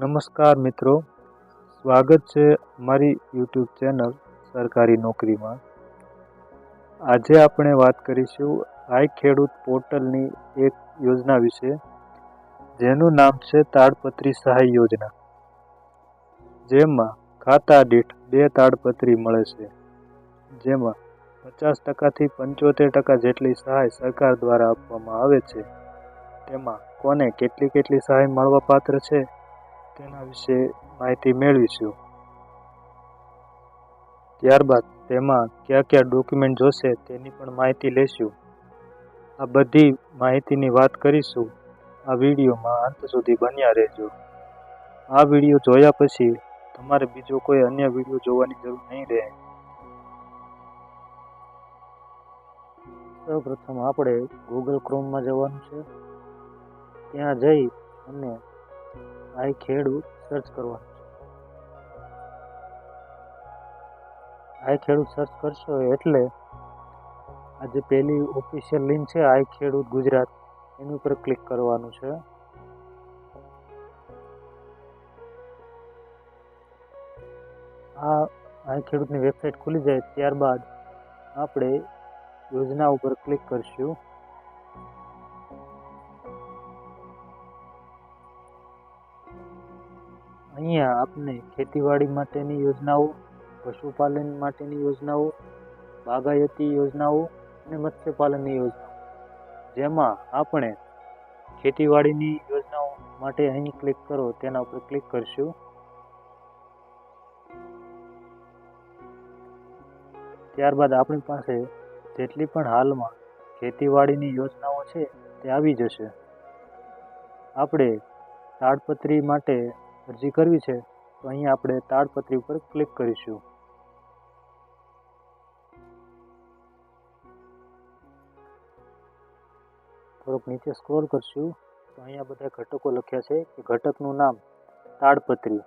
નમસ્કાર મિત્રો. સ્વાગત છે મારી યુટ્યુબ ચેનલ સરકારી નોકરીમાં. આજે આપણે વાત કરીશું આઈ ખેડૂત પોર્ટલની એક યોજના વિશે, જેનું નામ છે તાડપત્રી સહાય યોજના. જેમાં ખાતા દીઠ બે તાડપત્રી મળે છે. જેમાં પચાસ ટકાથી પંચોતેર ટકા જેટલી સહાય સરકાર દ્વારા આપવામાં આવે છે. તેમાં કોને કેટલી કેટલી સહાય મળવા પાત્ર છે? તેના વિશે માહિતી મેળવીશું. ત્યારબાદ તેમાં કયા કયા ડોક્યુમેન્ટ જોશે તેની પણ માહિતી લઈશું. આ બધી માહિતીની વાત કરીશું. આ વિડીયોમાં અંત સુધી બન્યા રહેજો. આ વીડિયો જોયા પછી તમારે બીજો કોઈ અન્ય વીડિયો જોવાની જરૂર નહીં રહે. સૌપ્રથમ આપણે ગૂગલ ક્રોમમાં જવાનું છે. ત્યાં જઈ અને આઈ ખેડૂત સર્ચ કરવાનું આઈ ખેડૂત સર્ચ કરશો એટલે આ જે પહેલી ઓફિશિયલ લિંક છે, આઈ ખેડૂત ગુજરાત, એની ઉપર ક્લિક કરવાનું છે. આ આઈ ખેડૂતની વેબસાઇટ ખુલી જાય ત્યારબાદ આપણે યોજના ઉપર ક્લિક કરશું. અહીંયા આપને ખેતીવાડી માટેની યોજનાઓ, પશુપાલન માટેની યોજનાઓ, બાગાયતી યોજનાઓ અને મત્સ્યપાલનની યોજનાઓ. જેમાં આપણે ખેતીવાડીની યોજનાઓ માટે અહીં ક્લિક કરો, તેના ઉપર ક્લિક કરશું. ત્યારબાદ આપણી પાસે જેટલી પણ હાલમાં ખેતીવાડીની યોજનાઓ છે તે આવી જશે. આપણે તાડપત્રી માટે અરજી કરવી છે, તો અહીં આપણે તાડપત્રી ઉપર ક્લિક કરીશું. થોડુંક નીચે સ્ક્રોલ કરશું, તો અહીંયા બધા ઘટકો લખ્યા છે કે ઘટકનું નામ તાડપત્રી.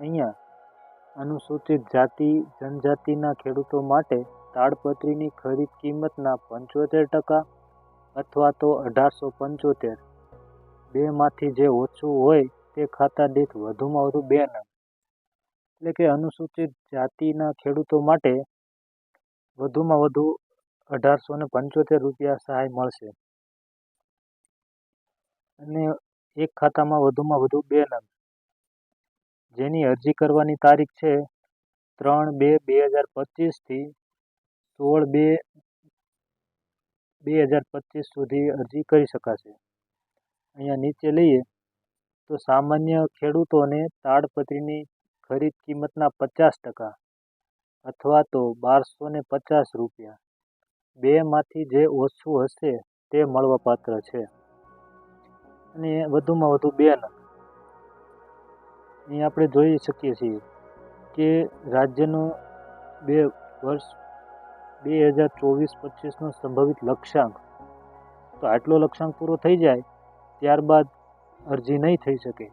અહીંયા અનુસૂચિત જાતિ, જનજાતિના ખેડૂતો માટે તાડપત્રીની ખરીદ કિંમતના પંચોતેર ટકા અથવા તો અઢારસો પંચોતેર. બેમાંથી જે ઓછું હોય તે ખાતા દીઠ વધુમાં વધુ બે નંગ. એટલે કે અનુસૂચિત જાતિના ખેડૂતો માટે વધુમાં વધુ અઢારસો ને પંચોતેર રૂપિયા સહાય મળશે. અને એક ખાતામાં વધુમાં વધુ બે નંગ. જેની અરજી કરવાની તારીખ છે ત્રણ બે બે હજાર પચીસથી સોળ બે બે હજાર પચીસ સુધી અરજી કરી શકાશે. અહીંયા નીચે લઈએ. તો સામાન્ય ખેડૂતોને તાડપત્રીની ખરીદ કિંમતના પચાસ ટકા અથવા તો બારસો ને પચાસ રૂપિયા. બેમાંથી જે ઓછું હશે તે મળવાપાત્ર છે. અને વધુમાં વધુ બે નંગ. અહીં આપણે જોઈ શકીએ છીએ કે રાજ્યનો બે વર્ષ બે હજાર ચોવીસ પચીસનો સંભવિત લક્ષ્યાંક. તો આટલો લક્ષ્યાંક પૂરો થઈ જાય, ત્યારબાદ અરજી નહીં થઈ શકે.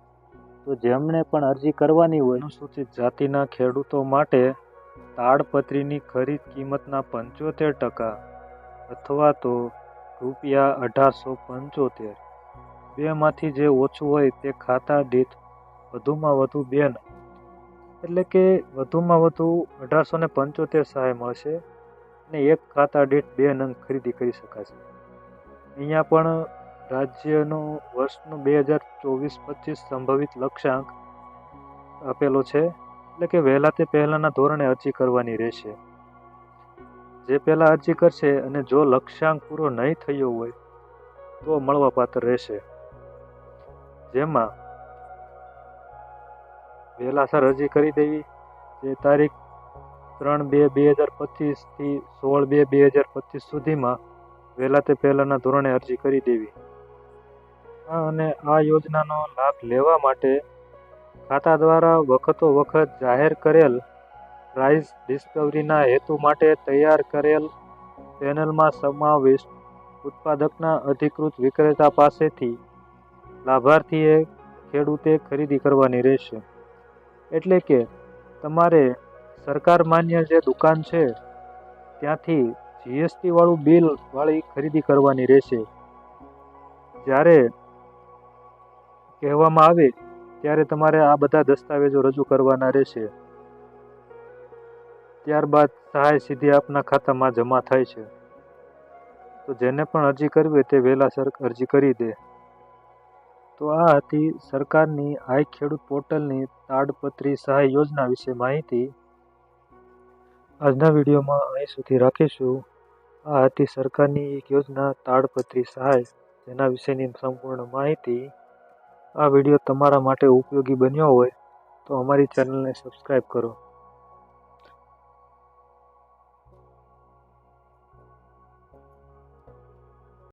તો જેમણે પણ અરજી કરવાની હોય, અનુસૂચિત જાતિના ખેડૂતો માટે તાડપત્રીની ખરીદ કિંમતના પંચોતેર ટકા અથવા તો રૂપિયા અઢારસો પંચોતેર. બેમાંથી જે ઓછું હોય તે ખાતા દીઠ વધુમાં વધુ બે એટલે કે વધુમાં વધુ અઢારસો ને પંચોતેર સહાય મળશે અને એક ખાતા દીઠ બે નંગ ખરીદી કરી શકાશે. અહીંયા પણ રાજ્યનો વર્ષનું બે હજાર ચોવીસ પચીસ સંભવિત લક્ષ્યાંક આપેલો છે, એટલે કે વહેલા તે પહેલાંના ધોરણે અરજી કરવાની રહેશે. જે પહેલાં અરજી કરશે અને જો લક્ષ્યાંક પૂરો નહીં થયો હોય, તો મળવાપાત્ર રહેશે. જેમાં વહેલાસર અરજી કરી દેવી, જે તારીખ ત્રણ બે બે હજાર પચીસથી સોળ બે બે હજાર પચીસ સુધીમાં વહેલા તે પહેલાંના ધોરણે અરજી કરી દેવી. અને આ યોજનાનો લાભ લેવા માટે ખાતા દ્વારા વખતો વખત જાહેર કરેલ પ્રાઇસ ડિસ્કવરીના હેતુ માટે તૈયાર કરેલ પેનલમાં સમાવિષ્ટ ઉત્પાદકના અધિકૃત વિક્રેતા પાસેથી લાભાર્થીએ ખેડૂતે ખરીદી કરવાની રહેશે. એટલે કે તમારે સરકાર માન્ય જે દુકાન છે, ત્યાંથી જીએસટી વાળું બિલ વાળી ખરીદી કરવાની રહેશે. જ્યારે કહેવામાં આવે, ત્યારે તમારે આ બધા દસ્તાવેજો રજૂ કરવાના રહેશે. ત્યારબાદ સહાય સીધી આપના ખાતામાં જમા થાય છે. તો જેને પણ અરજી કરવી હોય તે વહેલાસર અરજી કરી દે. તો આ હતી સરકારની આઈ ખેડૂત પોર્ટલની તાડપત્રી સહાય યોજના વિશે માહિતી. આજના વિડીયોમાં અહીં સુધી રાખીશું. આ હતી સરકારની એક યોજના, તાડપત્રી સહાય, જેના વિશેની સંપૂર્ણ માહિતી આ વીડિયો તમારા માટે ઉપયોગી બન્યો હોય તો અમારી ચેનલને સબસ્ક્રાઈબ કરો.